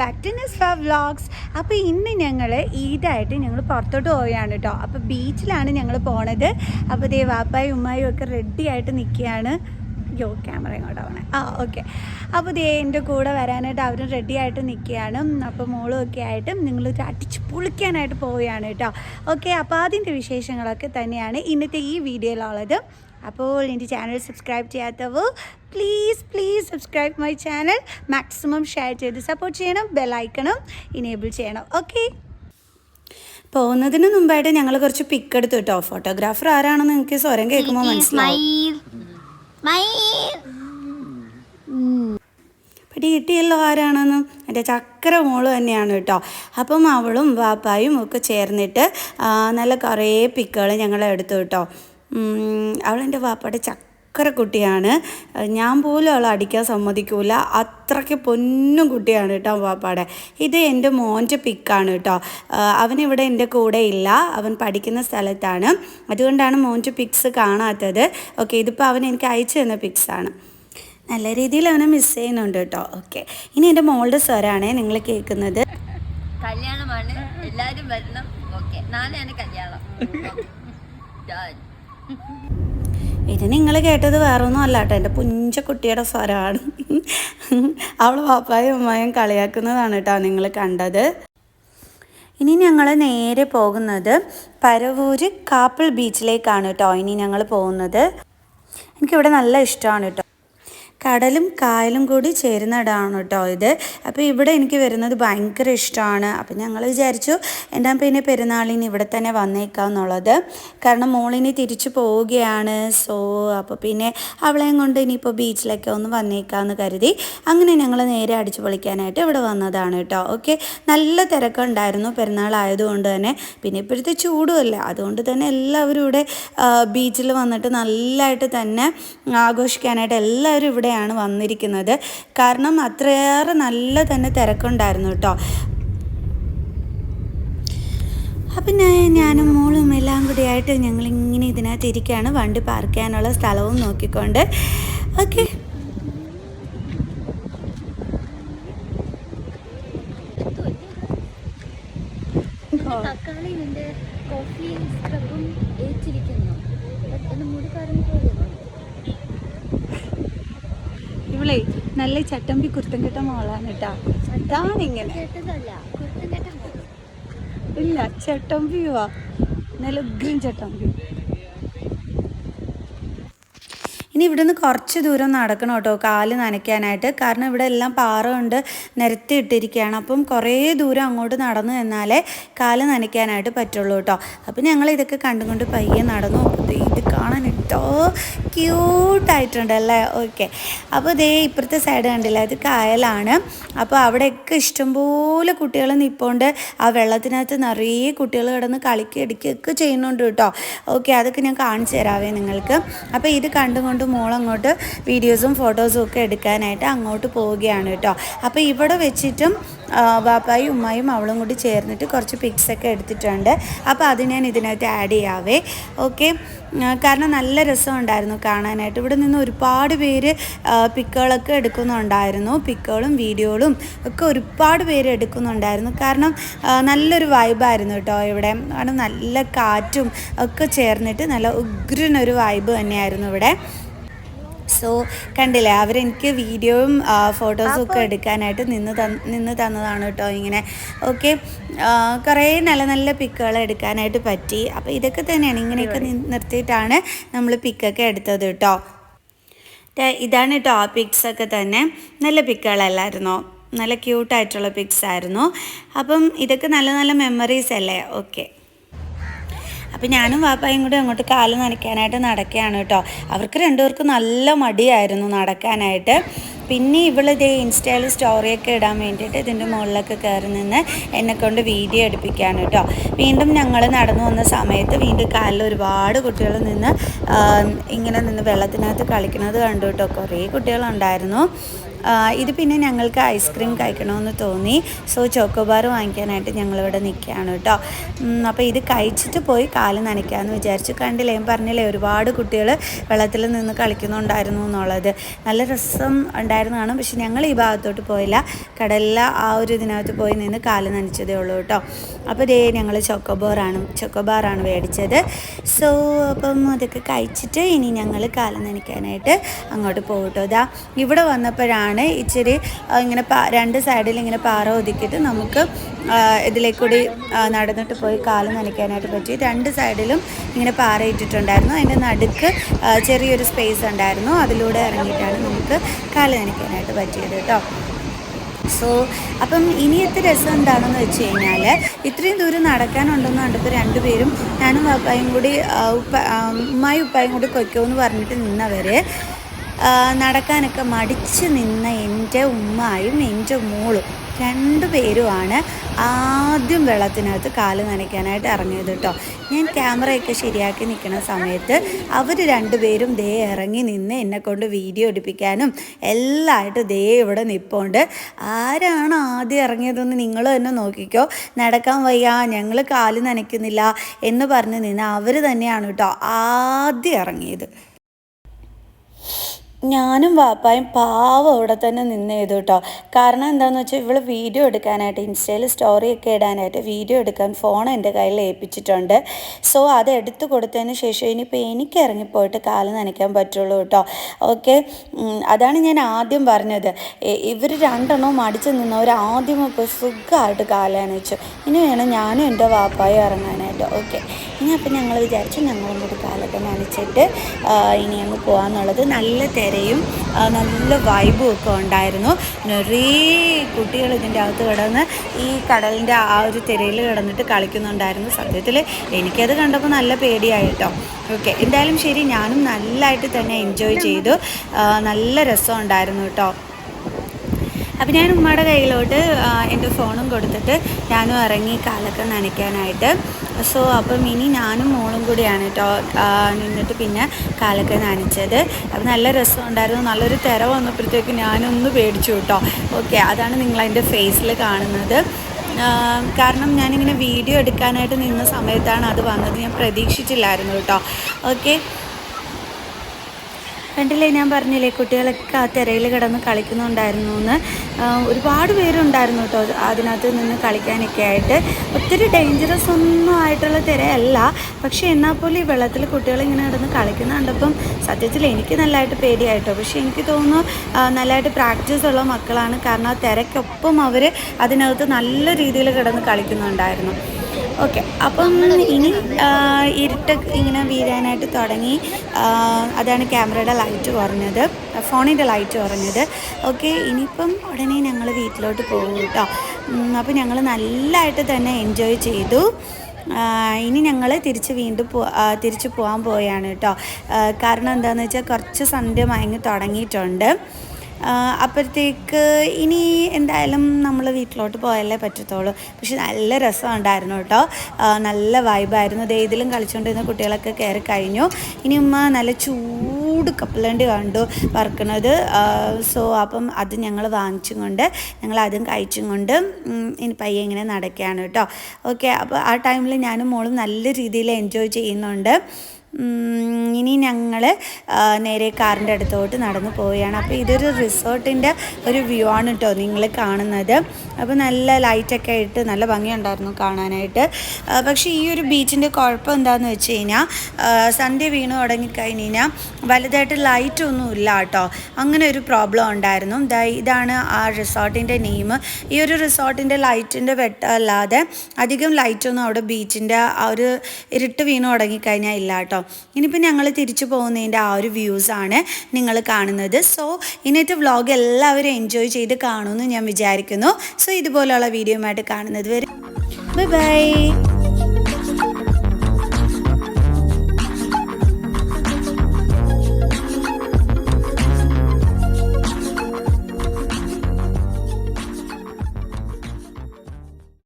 Back to Nisfa vlogs അപ്പോൾ ഇന്ന് ഞങ്ങൾ ഈദായിട്ട് ഞങ്ങൾ പുറത്തോട്ട് പോവുകയാണ് കേട്ടോ അപ്പോൾ ബീച്ചിലാണ് ഞങ്ങൾ പോണത്. അപ്പോൾ ദേ വാപ്പായും ഉമ്മായും ഒക്കെ റെഡി ആയിട്ട് നിൽക്കുകയാണ്. യോ ക്യാമറ ഇങ്ങോട്ട് പോകണേ ആ ഓക്കെ അപ്പോൾ ദേ എന്റെ കൂടെ വരാനായിട്ട് അവരും റെഡി ആയിട്ട് നിൽക്കുകയാണ്. അപ്പോൾ മോളും ഒക്കെ ആയിട്ട് നിങ്ങൾ അടിച്ച് പൊളിക്കാനായിട്ട് പോവുകയാണ് കേട്ടോ ഓക്കെ അപ്പോൾ അതിന്റെ വിശേഷങ്ങളൊക്കെ തന്നെയാണ് ഇന്നത്തെ ഈ വീഡിയോയിലുള്ളത് അപ്പോൾ എന്റെ ചാനൽ സബ്സ്ക്രൈബ് ചെയ്യാത്തവർ please please subscribe my channel maximum share ചെയ്ത് സപ്പോർട്ട് ചെയ്യണം ബെല്ലൈക്കണം ഇനേബിൾ ചെയ്യണം. ഓക്കെ പോകുന്നതിന് മുമ്പായിട്ട് ഞങ്ങൾ കുറച്ച് പിക്ക് എടുത്തു കേട്ടോ. ഫോട്ടോഗ്രാഫർ ആരാണെന്ന് നിങ്ങൾക്ക് സ്വരം കേൾക്കുമ്പോൾ മനസ്സിലാവും. കിട്ടിയല്ലോ ആരാണെന്ന്? എന്റെ ചക്കര മോൾ തന്നെയാണ് കേട്ടോ. അപ്പം അവളും വാപ്പായും ഒക്കെ ചേർന്നിട്ട് നല്ല കുറേ പിക്കുകൾ ഞങ്ങൾ എടുത്തു കേട്ടോ. അവളെന്റെ വാപ്പയുടെ ചക്കര കുട്ടിയാണ് ഞാൻ പോലും അവളെ അടിക്കാൻ സമ്മതിക്കൂല. അത്രയ്ക്ക് പൊന്നും കുട്ടിയാണ് കേട്ടോ വാപ്പാടെ. ഇത് എന്റെ മോന്റെ പിക്കാണ് കേട്ടോ. അവനിവിടെ എന്റെ കൂടെ ഇല്ല. അവൻ പഠിക്കുന്ന സ്ഥലത്താണ്. അതുകൊണ്ടാണ് മോന്റെ പിക്സ് കാണാത്തത്. ഓക്കെ ഇതിപ്പോൾ അവൻ എനിക്ക് അയച്ചു തന്ന പിക്സാണ്. നല്ല രീതിയിൽ അവനെ മിസ് ചെയ്യുന്നുണ്ട് കേട്ടോ. ഓക്കെ ഇനി എന്റെ മോളുടെ സ്വരാണ് നിങ്ങൾ കേൾക്കുന്നത്. കല്യാണമാണ്. എല്ലാവരും വരണം. ഓക്കെ നാളെയാണ് കല്യാണം. ഇത് നിങ്ങൾ കേട്ടത് വേറൊന്നും അല്ല കേട്ടോ. എന്റെ പുഞ്ച കുട്ടിയുടെ സ്വരമാണ് അവൾ പാപ്പായും അമ്മായും കളിയാക്കുന്നതാണ് കേട്ടോ നിങ്ങൾ കണ്ടത്. ഇനി ഞങ്ങൾ നേരെ പോകുന്നത് പരവൂര് കാപ്പിൾ ബീച്ചിലേക്കാണ് കേട്ടോ. ഇനി ഞങ്ങൾ പോകുന്നത്. എനിക്കിവിടെ നല്ല ഇഷ്ടമാണ് കേട്ടോ. കടലും കായലും കൂടി ചേരുന്നിടമാണ് കേട്ടോ ഇത്. അപ്പോൾ ഇവിടെ എനിക്ക് വരുന്നത് ഭയങ്കര ഇഷ്ടമാണ്. അപ്പം ഞങ്ങൾ വിചാരിച്ചു എന്റെ പിന്നെ പെരുന്നാളിന് ഇവിടെ തന്നെ വന്നേക്കാം എന്നുള്ളത്? കാരണം മോളിനി തിരിച്ചു പോവുകയാണ്. സോ അപ്പോൾ പിന്നെ അവളെയും കൊണ്ട് ഇനിയിപ്പോൾ ബീച്ചിലൊക്കെ ഒന്ന് വന്നേക്കാമെന്ന് കരുതി അങ്ങനെ ഞങ്ങൾ നേരെ അടിച്ചു പൊളിക്കാനായിട്ട് ഇവിടെ വന്നതാണ് കേട്ടോ. ഓക്കെ? നല്ല തിരക്കുണ്ടായിരുന്നു പെരുന്നാൾ ആയതുകൊണ്ട് തന്നെ. പിന്നെ ഇപ്പോഴത്തെ ചൂടുമല്ല അതുകൊണ്ട് തന്നെ എല്ലാവരും ഇവിടെ ബീച്ചിൽ വന്നിട്ട് നല്ലതായിട്ട് തന്നെ ആഘോഷിക്കാനായിട്ട് എല്ലാവരും ഇവിടെയാണ് വന്നിരിക്കുന്നത്. കാരണം അത്രയേറെ നല്ല തന്നെ തിരക്കുണ്ടായിരുന്നു കേട്ടോ. അപ്പം ഞാനും മോളും എല്ലാം കൂടിയായിട്ട് ഞങ്ങളിങ്ങനെ ഇതിനകത്ത് ഇരിക്കുകയാണ്. വണ്ടി പാർക്ക് ചെയ്യാനുള്ള സ്ഥലവും നോക്കിക്കൊണ്ട്. ഓക്കെ തക്കാളി നിന്റെ കോഫിയും സ്ക്രബും ഏച്ചിരിക്കുന്നു മുടി പറഞ്ഞു ഇവളെ നല്ല ചട്ടമ്പി കുർത്തം കെട്ട മോളാണ് കേട്ടോ. ഇതാണിങ്ങനെ കേട്ടതല്ല കുർത്തം ഇല്ല ചട്ടമ്പിയുവാ. നല്ല ഉഗ്രം ചട്ടമ്പി. ഇനി ഇവിടുന്ന് കുറച്ച് ദൂരം നടക്കണം കേട്ടോ കാൽ നനയ്ക്കാനായിട്ട്. കാരണം ഇവിടെ എല്ലാം പാറ കൊണ്ട് നിരത്തി ഇട്ടിരിക്കുകയാണ്. അപ്പം കുറേ ദൂരം അങ്ങോട്ട് നടന്നു നിന്നാലേ കാൽ നനയ്ക്കാനായിട്ട് പറ്റുള്ളൂ കേട്ടോ. അപ്പം ഞങ്ങൾ ഇതൊക്കെ കണ്ടുകൊണ്ട് പയ്യെ നടന്നു. ഇത് കാണാൻ ഇട്ടോ ക്യൂട്ടായിട്ടുണ്ട് അല്ലേ? ഓക്കെ. അപ്പോൾ ഇതേ ഇപ്പുറത്തെ സൈഡ് കണ്ടില്ല ഇത് കായലാണ്. അപ്പോൾ അവിടെയൊക്കെ ഇഷ്ടംപോലെ കുട്ടികൾ നിപ്പോണ്ട്. ആ വെള്ളത്തിനകത്ത് നിറയെ കുട്ടികൾ കിടന്ന് കളിക്കുക ഇടിക്കുകയൊക്കെ ചെയ്യുന്നുണ്ട് കേട്ടോ. ഓക്കെ അതൊക്കെ ഞാൻ കാണിച്ചു തരാവേ നിങ്ങൾക്ക്. അപ്പോൾ ഇത് കണ്ടുകൊണ്ട് മോളങ്ങോട്ട് വീഡിയോസും ഫോട്ടോസും ഒക്കെ എടുക്കാനായിട്ട് അങ്ങോട്ട് പോവുകയാണ് കേട്ടോ. അപ്പോൾ ഇവിടെ വെച്ചിട്ടും ബാപ്പായും ഉമ്മായും അവളും കൂടി ചേർന്നിട്ട് കുറച്ച് പിക്സ് ഒക്കെ എടുത്തിട്ടുണ്ട്. അപ്പോൾ അത് ഞാൻ ഇതിനകത്ത് ആഡ് ചെയ്യാവേ. ഓക്കെ കാരണം നല്ല രസമുണ്ടായിരുന്നു കാണാനായിട്ട്. ഇവിടെ നിന്ന് ഒരുപാട് പേര് പിക്കുകളൊക്കെ എടുക്കുന്നുണ്ടായിരുന്നു. പിക്കുകളും വീഡിയോകളും ഒക്കെ ഒരുപാട് പേര് എടുക്കുന്നുണ്ടായിരുന്നു. കാരണം നല്ലൊരു വൈബായിരുന്നു കേട്ടോ ഇവിടെ. കാരണം നല്ല കാറ്റും ഒക്കെ ചേർന്നിട്ട് നല്ല ഉഗ്രനൊരു വൈബ് തന്നെയായിരുന്നു ഇവിടെ. സോ കണ്ടില്ലേ അവരെനിക്ക് വീഡിയോയും ഫോട്ടോസും ഒക്കെ എടുക്കാനായിട്ട് നിന്ന് നിന്ന് തന്നതാണ് കേട്ടോ ഇങ്ങനെ. ഓക്കെ കുറേ നല്ല നല്ല പിക്കുകൾ എടുക്കാനായിട്ട് പറ്റി. അപ്പോൾ ഇതൊക്കെ തന്നെയാണ് ഇങ്ങനെയൊക്കെ നിർത്തിയിട്ടാണ് നമ്മൾ പിക്കൊക്കെ എടുത്തത് കേട്ടോ. ഇതാണ് കേട്ടോ ആ പിക്സ് ഒക്കെ തന്നെ. നല്ല പിക്കുകളല്ലായിരുന്നോ നല്ല ക്യൂട്ടായിട്ടുള്ള പിക്സ് ആയിരുന്നു. അപ്പം ഇതൊക്കെ നല്ല നല്ല മെമ്മറീസ് അല്ലേ? ഓക്കെ അപ്പം ഞാനും വാപ്പായും കൂടി അങ്ങോട്ട് കാൽ നനയ്ക്കാനായിട്ട് നടക്കുകയാണ് കേട്ടോ. അവർക്ക് രണ്ടുപേർക്കും നല്ല മടിയായിരുന്നു നടക്കാനായിട്ട്. പിന്നെ ഇവളിതേ ഇൻസ്റ്റയിൽ സ്റ്റോറിയൊക്കെ ഇടാൻ വേണ്ടിയിട്ട് ഇതിന്റെ മുകളിലൊക്കെ കയറി നിന്ന് എന്നെ കൊണ്ട് വീഡിയോ എടുപ്പിക്കുകയാണ് കേട്ടോ. വീണ്ടും ഞങ്ങൾ നടന്നു വന്ന സമയത്ത് വീണ്ടും കാലിൽ ഒരുപാട് കുട്ടികൾ നിന്ന് ഇങ്ങനെ നിന്ന് വെള്ളത്തിനകത്ത് കളിക്കുന്നത് കണ്ടു കേട്ടോ. കുറേ കുട്ടികളുണ്ടായിരുന്നു. ഇത് പിന്നെ ഞങ്ങൾക്ക് ഐസ്ക്രീം കഴിക്കണമെന്ന് തോന്നി. സോ ചോക്കോബാർ വാങ്ങിക്കാനായിട്ട് ഞങ്ങളിവിടെ നിൽക്കുകയാണ് കേട്ടോ. അപ്പോൾ ഇത് കഴിച്ചിട്ട് പോയി കാൽ നനയ്ക്കാമെന്ന് വിചാരിച്ചു. കണ്ടില്ലേ പറഞ്ഞില്ലേ ഒരുപാട് കുട്ടികൾ വെള്ളത്തിൽ നിന്ന് കളിക്കുന്നുണ്ടായിരുന്നു എന്നുള്ളത്. നല്ല രസം ഉണ്ടായിരുന്നതാണ് പക്ഷെ ഞങ്ങൾ ഈ ഭാഗത്തോട്ട് പോയില്ല. കടലിലെ ആ ഒരു ഇതിനകത്ത് പോയി നിന്ന് കാൽ നനച്ചതേ ഉള്ളൂ കേട്ടോ. അപ്പോൾ ദേ ഞങ്ങൾ ചോക്കോബോറാണ് ചോക്കോബാറാണ് മേടിച്ചത്. സോ അപ്പം അതൊക്കെ കഴിച്ചിട്ട് ഇനി ഞങ്ങൾ കാൽ നനയ്ക്കാനായിട്ട് അങ്ങോട്ട് പോകും കേട്ടോ. ഇതാ ഇവിടെ വന്നപ്പോഴാണ് ഇച്ചിരി ഇങ്ങനെ രണ്ട് സൈഡിൽ ഇങ്ങനെ പാറ ഒതുക്കിയിട്ട് നമുക്ക് ഇതിലേക്കൂടി നടന്നിട്ട് പോയി കാൽ നനയ്ക്കാനായിട്ട് പറ്റി. രണ്ട് സൈഡിലും ഇങ്ങനെ പാറ ഇട്ടിട്ടുണ്ടായിരുന്നു. അതിന്റെ നടുക്ക് ചെറിയൊരു സ്പേസ് ഉണ്ടായിരുന്നു. അതിലൂടെ ഇറങ്ങിയിട്ടാണ് നമുക്ക് കാൽ നനയ്ക്കാനായിട്ട് പറ്റിയത് കേട്ടോ. സോ അപ്പം ഇനിയത്തെ രസം എന്താണെന്ന് വെച്ച് കഴിഞ്ഞാൽ ഇത്രയും ദൂരം നടക്കാനുണ്ടെന്ന് കണ്ടപ്പോൾ രണ്ടുപേരും ഞാനും പാപ്പായും കൂടി ഉപ്പ ഉമ്മായി ഉപ്പായും കൂടി കൊയ്ക്കുമെന്ന് പറഞ്ഞിട്ട് നിന്നവർ നടക്കാനൊക്കെ മടിച്ച് നിന്ന എന്റെ ഉമ്മായും എന്റെ മോളും രണ്ടുപേരുമാണ് ആദ്യം വെള്ളത്തിനകത്ത് കാൽ നനയ്ക്കാനായിട്ട് ഇറങ്ങിയത് കേട്ടോ. ഞാൻ ക്യാമറയൊക്കെ ശരിയാക്കി നിൽക്കുന്ന സമയത്ത് അവർ രണ്ടുപേരും ദേ ഇറങ്ങി നിന്ന് എന്നെ കൊണ്ട് വീഡിയോ എടുപ്പിക്കാനും എല്ലാമായിട്ട് ദേ ഇവിടെ നിൽപ്പുണ്ട് ആരാണ് ആദ്യം ഇറങ്ങിയതെന്ന് നിങ്ങൾ തന്നെ നോക്കിക്കോ. നടക്കാൻ വയ്യ ഞങ്ങൾ കാൽ നനയ്ക്കുന്നില്ല എന്ന് പറഞ്ഞ് നിന്ന് അവർ തന്നെയാണ് കേട്ടോ ആദ്യം ഇറങ്ങിയത്. ഞാനും വാപ്പായും പാവം അവിടെ തന്നെ നിന്ന് ചെയ്തു കേട്ടോ കാരണം എന്താണെന്ന് വെച്ചാൽ ഇവൾ വീഡിയോ എടുക്കാനായിട്ട് ഇൻസ്റ്റയിൽ സ്റ്റോറിയൊക്കെ ഇടാനായിട്ട് വീഡിയോ എടുക്കാൻ ഫോൺ എന്റെ കയ്യിൽ ഏൽപ്പിച്ചിട്ടുണ്ട്. സോ അത് എടുത്തു കൊടുത്തതിന് ശേഷം ഇനിയിപ്പോൾ എനിക്ക് ഇറങ്ങിപ്പോയിട്ട് കാൽ നനയ്ക്കാൻ പറ്റുള്ളൂ കേട്ടോ ഓക്കെ അതാണ് ഞാൻ ആദ്യം പറഞ്ഞത്. ഇവർ രണ്ടെണ്ണവും മടിച്ച് നിന്നവർ ആദ്യം ഇപ്പോൾ സുഖമായിട്ട് കാൽ നനച്ചു. ഇനി വേണം ഞാനും എന്റെ വാപ്പായും ഇറങ്ങാനായിട്ട്. ഓക്കെ ഇനി അപ്പം ഞങ്ങൾ വിചാരിച്ചു ഞങ്ങളും കൂടി കാലൊക്കെ നനച്ചിട്ട് ഇനി അങ്ങ് പോകാമെന്നുള്ളത് നല്ല തിരയും ആ, നല്ല വൈബും ഒക്കെ ഉണ്ടായിരുന്നു. നിറയെ കുട്ടികൾ ഇതിന്റെ അകത്ത് കിടന്ന് ഈ കടലിന്റെ ആ ഒരു തിരയിൽ കിടന്നിട്ട് കളിക്കുന്നുണ്ടായിരുന്നു. സത്യത്തിൽ എനിക്കത് കണ്ടപ്പോൾ നല്ല പേടിയായിട്ടോ. ഓക്കെ എന്തായാലും ശരി ഞാനും നല്ലതായിട്ട് തന്നെ എൻജോയ് ചെയ്തു. നല്ല രസം ഉണ്ടായിരുന്നു കേട്ടോ. അപ്പം ഞാൻ ഉമ്മയുടെ കയ്യിലോട്ട് എന്റെ ഫോണും കൊടുത്തിട്ട് ഞാനും ഇറങ്ങി കാലൊക്കെ നനയ്ക്കാനായിട്ട് സോ അപ്പം ഇനി ഞാനും മോളും കൂടിയാണ് കേട്ടോ നിന്നിട്ട് പിന്നെ കാലൊക്കെ നനച്ചത്. അപ്പം നല്ല രസം ഉണ്ടായിരുന്നു നല്ലൊരു തിര വന്നപ്പോഴത്തേക്ക് ഞാനൊന്ന് പേടിച്ചു കേട്ടോ ഓക്കെ അതാണ് നിങ്ങളതിന്റെ ഫേസിൽ കാണുന്നത്. കാരണം ഞാനിങ്ങനെ വീഡിയോ എടുക്കാനായിട്ട് നിന്ന സമയത്താണ് അത് വന്നത്. ഞാൻ പ്രതീക്ഷിച്ചില്ലായിരുന്നു കേട്ടോ ഓക്കെ കണ്ടില്ലേ ഞാൻ പറഞ്ഞില്ലേ കുട്ടികളൊക്കെ ആ തിരയിൽ കിടന്ന് കളിക്കുന്നുണ്ടായിരുന്നു എന്ന് ഒരുപാട് പേരുണ്ടായിരുന്നു കേട്ടോ അതിനകത്ത് നിന്ന് കളിക്കാനൊക്കെ ആയിട്ട്. ഒത്തിരി ഡേഞ്ചറസ് ഒന്നും ആയിട്ടുള്ള തിരയല്ല. പക്ഷേ എന്നാൽ പോലും ഈ വെള്ളത്തിൽ കുട്ടികൾ ഇങ്ങനെ കിടന്ന് കളിക്കുന്ന കണ്ടപ്പം സത്യത്തിൽ എനിക്ക് നല്ലതായിട്ട് പേടിയായിട്ടോ. പക്ഷേ എനിക്ക് തോന്നുന്നു നല്ലതായിട്ട് പ്രാക്ടീസ് ഉള്ള മക്കളാണ്. കാരണം ആ തിരക്കൊപ്പം അവർ അതിനകത്ത് നല്ല രീതിയിൽ കിടന്ന് കളിക്കുന്നുണ്ടായിരുന്നു. ഓക്കെ അപ്പം ഇനി ഇരുട്ട് ഇങ്ങനെ വീഴാനായിട്ട് തുടങ്ങി. അതാണ് ക്യാമറയുടെ ലൈറ്റ് കുറഞ്ഞത് ഫോണിന്റെ ലൈറ്റ് കുറഞ്ഞത്. ഓക്കെ ഇനിയിപ്പം ഉടനെ ഞങ്ങൾ വീട്ടിലോട്ട് പോകും കേട്ടോ. അപ്പോൾ ഞങ്ങൾ നല്ലതായിട്ട് തന്നെ എൻജോയ് ചെയ്തു. ഇനി ഞങ്ങൾ തിരിച്ച് വീണ്ടും പോ തിരിച്ച് പോകാൻ പോയാണ് കേട്ടോ. കാരണം എന്താണെന്ന് വെച്ചാൽ കുറച്ച് സന്ധ്യ മയങ്ങി തുടങ്ങിയിട്ടുണ്ട്. അപ്പോഴത്തേക്ക് ഇനി എന്തായാലും നമ്മൾ വീട്ടിലോട്ട് പോയാലേ പറ്റത്തുള്ളൂ. പക്ഷെ നല്ല രസമുണ്ടായിരുന്നു കേട്ടോ. നല്ല വൈബായിരുന്നു ദേ ഇതിലും കളിച്ചുകൊണ്ടിരുന്ന കുട്ടികളൊക്കെ കയറി കഴിഞ്ഞു. ഇനി ഉമ്മ നല്ല ചൂട് കപ്പലണ്ടി കണ്ടു വറുക്കണത്. സോ അപ്പം അത് ഞങ്ങൾ വാങ്ങിച്ചും കൊണ്ട് ഞങ്ങൾ അതും കഴിച്ചും കൊണ്ട് ഇനി പയ്യെ ഇങ്ങനെ നടക്കുകയാണ് കേട്ടോ. ഓക്കെ അപ്പോൾ ആ ടൈമിൽ ഞാനും മോളും നല്ല രീതിയിൽ എൻജോയ് ചെയ്യുന്നുണ്ട്. ഇനി ഞങ്ങൾ നേരെ കാറിന്റെ അടുത്തോട്ട് നടന്നു പോവുകയാണ്. അപ്പോൾ ഇതൊരു റിസോർട്ടിന്റെ ഒരു വ്യൂ ആണ് കേട്ടോ നിങ്ങൾ കാണുന്നത്. അപ്പോൾ നല്ല ലൈറ്റൊക്കെ ആയിട്ട് നല്ല ഭംഗിയുണ്ടായിരുന്നു കാണാനായിട്ട്. പക്ഷേ ഈ ഒരു ബീച്ചിന്റെ കുഴപ്പം എന്താണെന്ന് വെച്ച് കഴിഞ്ഞാൽ സന്ധ്യ വീണ് തുടങ്ങിക്കഴിഞ്ഞ് കഴിഞ്ഞാൽ വലുതായിട്ട് ലൈറ്റ് ഒന്നും ഇല്ല കേട്ടോ അങ്ങനെ ഒരു പ്രോബ്ലം ഉണ്ടായിരുന്നു. ഇതാണ് ആ റിസോർട്ടിന്റെ നെയിം ഈ ഒരു റിസോർട്ടിന്റെ ലൈറ്റിന്റെ വെട്ടമല്ലാതെ അധികം ലൈറ്റൊന്നും അവിടെ ബീച്ചിന്റെ ആ ഒരു ഇരുട്ട് വീണ് തുടങ്ങിക്കഴിഞ്ഞാൽ ഇല്ല കേട്ടോ ഇനിയിപ്പോൾ ഞങ്ങൾ തിരിച്ചു പോകുന്നതിന്റെ ആ ഒരു വ്യൂസാണ് നിങ്ങൾ കാണുന്നത്. സോ ഇന്നത്തെ വ്ളോഗ് എല്ലാവരും എൻജോയ് ചെയ്ത് കാണുമെന്ന് ഞാൻ വിചാരിക്കുന്നു. സോ ഇതുപോലെയുള്ള വീഡിയോയുമായിട്ട് കാണുന്നത് വരെ ബൈ ബൈ